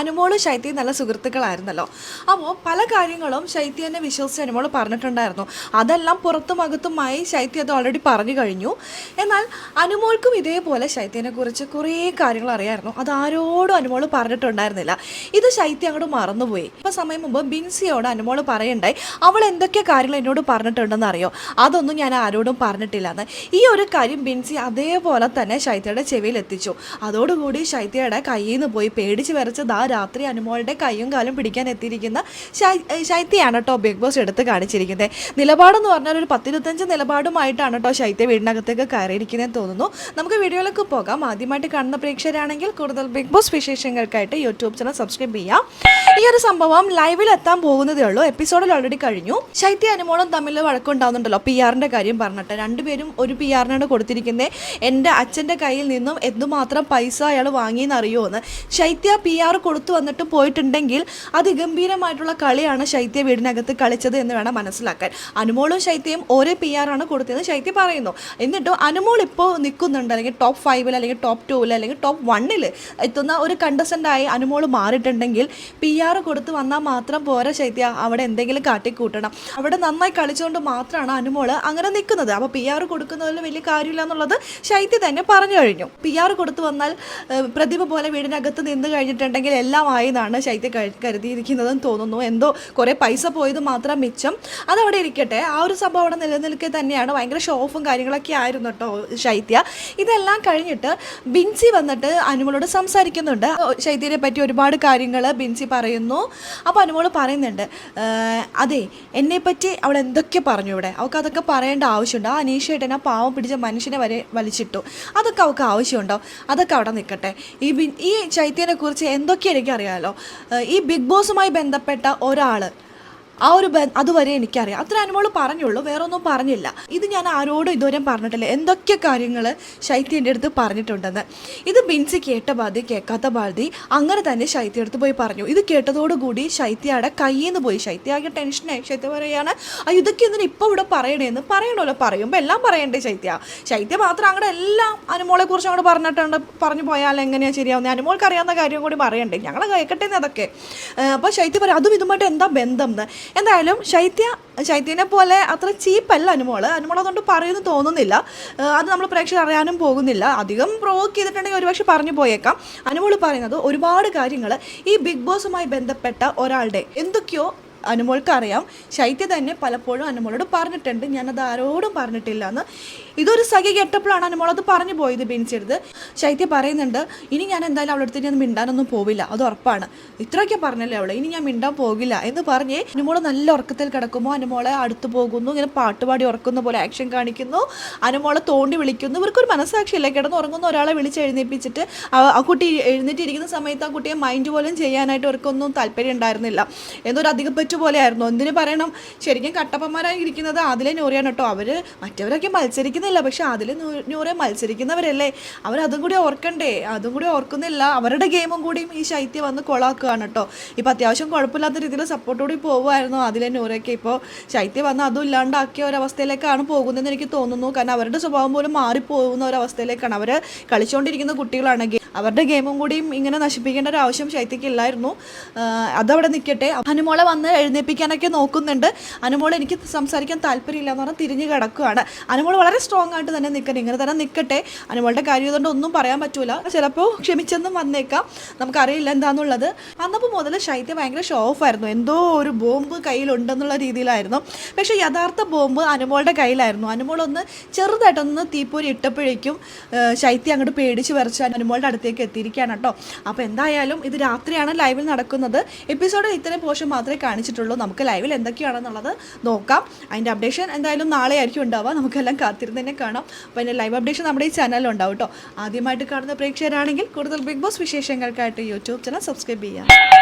അനുമോൾ ശൈത്യ നല്ല സുഹൃത്തുക്കളായിരുന്നല്ലോ. അപ്പോൾ പല കാര്യങ്ങളും ശൈത്യ എന്നെ വിശ്വസിച്ച് അനുമോൾ പറഞ്ഞിട്ടുണ്ടായിരുന്നു. അതെല്ലാം പുറത്തും അകത്തുമായി ശൈത്യ അത് ഓൾറെഡി പറഞ്ഞു കഴിഞ്ഞു. എന്നാൽ അനുമോൾക്കും ഇതേപോലെ ശൈത്യനെ കുറിച്ച് കുറേ കാര്യങ്ങൾ അറിയായിരുന്നു. അത് ആരോടും അനുമോൾ പറഞ്ഞിട്ടുണ്ടായിരുന്നില്ല. ഇത് ശൈത്യ അങ്ങോട്ട് മറന്നുപോയി. ഇപ്പോൾ സമയം മുമ്പ് ബിൻസിയോട് അനുമോൾ പറയണ്ടായി അവൾ എന്തൊക്കെ കാര്യങ്ങൾ എന്നോട് പറഞ്ഞിട്ടുണ്ടെന്ന് അറിയോ? അതൊന്നും ഞാൻ ആരോടും പറഞ്ഞിട്ടില്ല എന്ന് ഈ ഒരു കാര്യം ബിൻസി അതേപോലെ തന്നെ ശൈത്യയുടെ ചെവിയിൽ എത്തിച്ചു. അതോടുകൂടി ശൈത്യയുടെ കയ്യിൽ നിന്ന് പോയി പേടിച്ച് വരച്ച് ദാ രാത്രി അനുമോളുടെ കൈയും കാലും പിടിക്കാൻ എത്തിയിരിക്കുന്ന ശൈത്യയാണ് കേട്ടോ ബിഗ് ബോസ് എടുത്ത് കാണിച്ചിരിക്കുന്നത്. നിലപാടെന്ന് പറഞ്ഞാൽ ഒരു പത്തിരുപത്തഞ്ച് നിലപാടുമായിട്ടാണ് കേട്ടോ ശൈത്യ വീടിനകത്തേക്ക് കയറിയിരിക്കുന്നതെന്ന് തോന്നുന്നു. നമുക്ക് വീഡിയോയിലേക്ക് പോകാം. ആദ്യമായിട്ട് കാണുന്ന പ്രേക്ഷകരാണെങ്കിൽ കൂടുതൽ ബിഗ് ബോസ് വിശേഷങ്ങൾക്കായിട്ട് യൂട്യൂബ് ചാനൽ സബ്സ്ക്രൈബ് ചെയ്യാം. ഈ ഒരു സംഭവം ലൈവിൽ എത്താൻ പോകുന്നതേ ഉള്ളൂ. എപ്പിസോഡിൽ ഓൾറെഡി കഴിഞ്ഞു. ശൈത്യ അനുമോളും തമ്മിൽ വഴക്കുണ്ടാവുന്നുണ്ടല്ലോ. പി ആറിന്റെ കാര്യം പറഞ്ഞിട്ട്. രണ്ടുപേരും ഒരു പി ആറിനാണ് കൊടുത്തിരിക്കുന്നത് എന്റെ അച്ഛന്റെ കയ്യിൽ നിന്നും എന്തുമാത്രം പൈസ അയാൾ വാങ്ങിയെന്നറിയോ എന്ന്. ശൈത്യ പി ആർ കൊടുത്തു വന്നിട്ട് പോയിട്ടുണ്ടെങ്കിൽ അതിഗംഭീരമായിട്ടുള്ള കളിയാണ് ശൈത്യ വീടിനകത്ത് കളിച്ചത് എന്ന് വേണം മനസ്സിലാക്കാൻ. അനുമോളും ശൈത്യയും ഒരേ പി ആറാണ് കൊടുത്തതെന്ന് ശൈത്യ പറയുന്നു. എന്നിട്ടും അനുമോൾ ഇപ്പോൾ നിൽക്കുന്നുണ്ട്. അല്ലെങ്കിൽ ടോപ്പ് ഫൈവിൽ അല്ലെങ്കിൽ ടോപ്പ് ടൂവിൽ അല്ലെങ്കിൽ ടോപ്പ് വണ്ണിൽ എത്തുന്ന ഒരു കണ്ടസ്റ്റന്റായി അനുമോൾ മാറിയിട്ടുണ്ടെങ്കിൽ പി ആർ കൊടുത്ത് വന്നാൽ മാത്രം പോരാ ശൈത്യ. അവിടെ എന്തെങ്കിലും കാട്ടിക്കൂട്ടണം. അവിടെ നന്നായി കളിച്ചുകൊണ്ട് മാത്രമാണ് അനുമോൾ അങ്ങനെ നിൽക്കുന്നത്. അപ്പോൾ പി ആർ കൊടുക്കുന്നതിൽ വലിയ കാര്യമില്ല എന്നുള്ളത് ശൈത്യ തന്നെ പറഞ്ഞു കഴിഞ്ഞു. പി ആർ കൊടുത്തു വന്നാൽ പ്രതിഭ പോലെ വീടിനകത്ത് നിന്ന് കഴിഞ്ഞിട്ടുണ്ടെങ്കിൽ എല്ലാം ആയതാണ് ശൈത്യ കരു- കരുതിയിരിക്കുന്നതെന്ന് തോന്നുന്നു. എന്തോ കുറേ പൈസ പോയത് മാത്രം മിച്ചം. അതവിടെ ഇരിക്കട്ടെ. ആ ഒരു സംഭവം അവിടെ നിലനിൽക്കെ തന്നെയാണ്. ഭയങ്കര ഷോഫും കാര്യങ്ങളൊക്കെ ആയിരുന്നു കേട്ടോ ശൈത്യ. ഇതെല്ലാം കഴിഞ്ഞിട്ട് ബിൻസി വന്നിട്ട് അനുമോളോട് സംസാരിക്കുന്നുണ്ട്. ശൈത്യനെ പറ്റി ഒരുപാട് കാര്യങ്ങൾ ബിൻസി പറയുന്നു. അപ്പോൾ അനുമോൾ പറയുന്നുണ്ട് അതെ എന്നെ പറ്റി അവൾ എന്തൊക്കെ പറഞ്ഞു ഇവിടെ? അവൾക്ക് അതൊക്കെ പറയേണ്ട ആവശ്യമുണ്ട്. ആ അനീഷേട്ടൻ ആ പാവം പിടിച്ച മനുഷ്യനെ വരെ വലിച്ചിട്ടു. അതൊക്കെ അവൾക്ക് ആവശ്യമുണ്ടോ? അതൊക്കെ അവിടെ നിൽക്കട്ടെ. ഈ ഈ ചൈത്യനെ കുറിച്ച് എന്തൊക്കെ എനിക്കറിയാമല്ലോ ഈ ബിഗ് ബോസുമായി ബന്ധപ്പെട്ട ഒരാൾ ആ ഒരു അതുവരെ എനിക്കറിയാം. അത്ര അനുമോൾ പറഞ്ഞുള്ളൂ വേറെ ഒന്നും പറഞ്ഞില്ല. ഇത് ഞാൻ ആരോടും ഇതുവരെ പറഞ്ഞിട്ടില്ല. എന്തൊക്കെ കാര്യങ്ങൾ ശൈത്യന്റെ അടുത്ത് പറഞ്ഞിട്ടുണ്ടെന്ന്. ഇത് ബിൻസി കേട്ട ബാധി കേൾക്കാത്ത ബാധി അങ്ങനെ തന്നെ ശൈത്യ അടുത്ത് പോയി പറഞ്ഞു. ഇത് കേട്ടതോടുകൂടി ശൈത്യയുടെ കയ്യിൽ നിന്ന് പോയി. ശൈത്യ ആകെ ടെൻഷനായി ശൈത്യ പറയാണ് അയ്യോ ഇതൊക്കെ എന്തിനാ ഇപ്പോൾ ഇവിടെ പറയണേന്ന്? പറയണമല്ലോ പറയുമ്പോൾ എല്ലാം പറയണ്ടേ ശൈത്യ. ശൈത്യ മാത്രം അങ്ങോട്ട് എല്ലാം അനുമോളെ കുറിച്ച് അങ്ങോട്ട് പറഞ്ഞിട്ടുണ്ട് പറഞ്ഞു പോയാൽ എങ്ങനെയാണ് ശരിയാവുന്നത് അനുമോൾക്ക് അറിയാവുന്ന കാര്യം കൂടി പറയണ്ടേ? ഞങ്ങൾ കേൾക്കട്ടെ അതൊക്കെ. അപ്പോൾ ശൈത്യ പറയും അതും ഇതുമായിട്ട് എന്താ ബന്ധം എന്തായാലും ശൈത്യ ശൈത്യനെ പോലെ അത്ര ചീപ്പല്ല അനുമോൾ. അനുമോൾ അതുകൊണ്ട് പറയുമെന്ന് തോന്നുന്നില്ല. അത് നമ്മൾ പ്രേക്ഷകർ അറിയാനും പോകുന്നില്ല. അധികം പ്രൊവോക്ക് ചെയ്തിട്ടുണ്ടെങ്കിൽ ഒരുപക്ഷെ പറഞ്ഞു പോയേക്കാം. അനുമോൾ പറയുന്നത് ഒരുപാട് കാര്യങ്ങൾ ഈ ബിഗ് ബോസുമായി ബന്ധപ്പെട്ട ഒരാളുടെ എന്തൊക്കെയോ അനുമോൾക്ക് അറിയാം ശൈത്യ തന്നെ പലപ്പോഴും അനുമോളോട് പറഞ്ഞിട്ടുണ്ട്. ഞാനത് ആരോടും പറഞ്ഞിട്ടില്ല എന്ന്. ഇതൊരു സഖി കെട്ടപ്പോഴാണ് അനുമോൾ അത് പറഞ്ഞു പോയത് ബെൻച്ചെടുത്ത് ശൈത്യ പറയുന്നുണ്ട് ഇനി ഞാൻ എന്തായാലും അവളുടെ അടുത്ത് ഞാൻ മിണ്ടാനൊന്നും പോവില്ല. അത് ഉറപ്പാണ്. ഇത്രയൊക്കെ പറഞ്ഞല്ലേ അവളെ? ഇനി ഞാൻ മിണ്ടാൻ പോകില്ല. എന്ന് പറഞ്ഞ് അനുമോൾ നല്ല ഉറക്കത്തിൽ കിടക്കുമ്പോൾ അനുമോളെ അടുത്ത് പോകുന്നു. ഇങ്ങനെ പാട്ടുപാടി ഉറക്കുന്ന പോലെ ആക്ഷൻ കാണിക്കുന്നു. അനുമോളെ തോണ്ടി വിളിക്കുന്നു. ഇവർക്കൊരു മനസ്സാക്ഷിയില്ല? കിടന്ന് ഉറങ്ങുന്ന ഒരാളെ വിളിച്ച് എഴുന്നേപ്പിച്ചിട്ട് ആ- കുട്ടി എഴുന്നേറ്റിരിക്കുന്ന സമയത്ത് ആ കുട്ടിയെ മൈൻഡ് പോലും ചെയ്യാനായിട്ട് അവർക്കൊന്നും താല്പര്യം ഉണ്ടായിരുന്നില്ല. എന്നൊരു അധികപ്പറ്റു പോലെ ആയിരുന്നു എന്തിനു പറയണം? ശരിക്കും കട്ടപ്പന്മാരായി ഇരിക്കുന്നത് അതിലെ നൂറിയാണ് കേട്ടോ. അവർ മറ്റവരൊക്കെ മത്സരിക്കുന്നില്ല. പക്ഷെ അതിലെ നൂറെ മത്സരിക്കുന്നവരല്ലേ? അവരതും കൂടി ഓർക്കണ്ടേ? അതും കൂടി ഓർക്കുന്നില്ല. അവരുടെ ഗെയിമും കൂടിയും ഈ ശൈത്യം വന്ന് കൊളാക്കുകയാണ് കേട്ടോ. ഇപ്പോൾ അത്യാവശ്യം കുഴപ്പമില്ലാത്ത രീതിയിൽ സപ്പോർട്ടോടി പോകുമായിരുന്നു അതിലെ നൂറൊക്കെ ഇപ്പോൾ ശൈത്യം വന്ന് അതും ഇല്ലാണ്ടാക്കിയ ഒരവസ്ഥയിലേക്കാണ് പോകുന്നതെന്ന് എനിക്ക് തോന്നുന്നു. കാരണം അവരുടെ സ്വഭാവം പോലും മാറിപ്പോകുന്ന ഒരവസ്ഥയിലേക്കാണ് അവർ കളിച്ചുകൊണ്ടിരിക്കുന്ന കുട്ടികളാണെങ്കിൽ. അവരുടെ ഗെയിമും കൂടിയും ഇങ്ങനെ നശിപ്പിക്കേണ്ട ഒരു ആവശ്യം ശൈത്യക്ക് ഇല്ലായിരുന്നു. അതവിടെ നിൽക്കട്ടെ. ഹനുമോളെ വന്ന് എഴുന്നേൽപ്പിക്കാനൊക്കെ നോക്കുന്നുണ്ട്. അനുമോൾ എനിക്ക് സംസാരിക്കാൻ താല്പര്യമില്ല എന്ന് പറഞ്ഞാൽ തിരിഞ്ഞു കിടക്കുകയാണ് അനുമോൾ വളരെ സ്ട്രോങ് ആയിട്ട് തന്നെ നിൽക്കണം. ഇങ്ങനെ തന്നെ നിൽക്കട്ടെ അനുമോളുടെ കാര്യം കൊണ്ട് ഒന്നും പറയാൻ പറ്റൂല. ചിലപ്പോൾ ക്ഷമിച്ചെന്നും വന്നേക്കാം. നമുക്കറിയില്ല എന്താണെന്നുള്ളത് അന്നപ്പോൾ മുതൽ ശൈത്യ ഭയങ്കര ഷോ ഓഫ് ആയിരുന്നു. എന്തോ ഒരു ബോംബ് കയ്യിലുണ്ടെന്നുള്ള രീതിയിലായിരുന്നു. പക്ഷേ യഥാർത്ഥ ബോംബ് അനുമോളുടെ കയ്യിലായിരുന്നു. അനുമോൾ ഒന്ന് ചെറുതായിട്ടൊന്ന് തീപ്പൊരി ഇട്ടപ്പോഴേക്കും ശൈത്യം അങ്ങോട്ട് പേടിച്ച് വരച്ച് അനുമോളുടെ അടുത്തേക്ക് എത്തിയിരിക്കുകയാണ് കേട്ടോ. അപ്പോൾ എന്തായാലും ഇത് രാത്രിയാണ് ലൈവിൽ നടക്കുന്നത്. എപ്പിസോഡിൽ ഇത്രയും പോർഷൻ മാത്രമേ കാണിച്ചിട്ടുള്ളൂ. നമുക്ക് ലൈവിൽ എന്തൊക്കെയാണെന്നുള്ളത് നോക്കാം. അതിന്റെ അപ്ഡേഷൻ എന്തായാലും നാളെ ആയിരിക്കും ഉണ്ടാവുക. നമുക്കെല്ലാം കാത്തിരുന്ന് തന്നെ കാണാം. അപ്പോൾ അതിന്റെ ലൈവ് അപ്ഡേഷൻ നമ്മുടെ ഈ ചാനലിൽ ഉണ്ടാവും കേട്ടോ. ആദ്യമായിട്ട് കാണുന്ന പ്രേക്ഷകരാണെങ്കിൽ കൂടുതൽ ബിഗ് ബോസ് വിശേഷങ്ങൾക്കായിട്ട് യൂട്യൂബ് ചാനൽ സബ്സ്ക്രൈബ് ചെയ്യാം.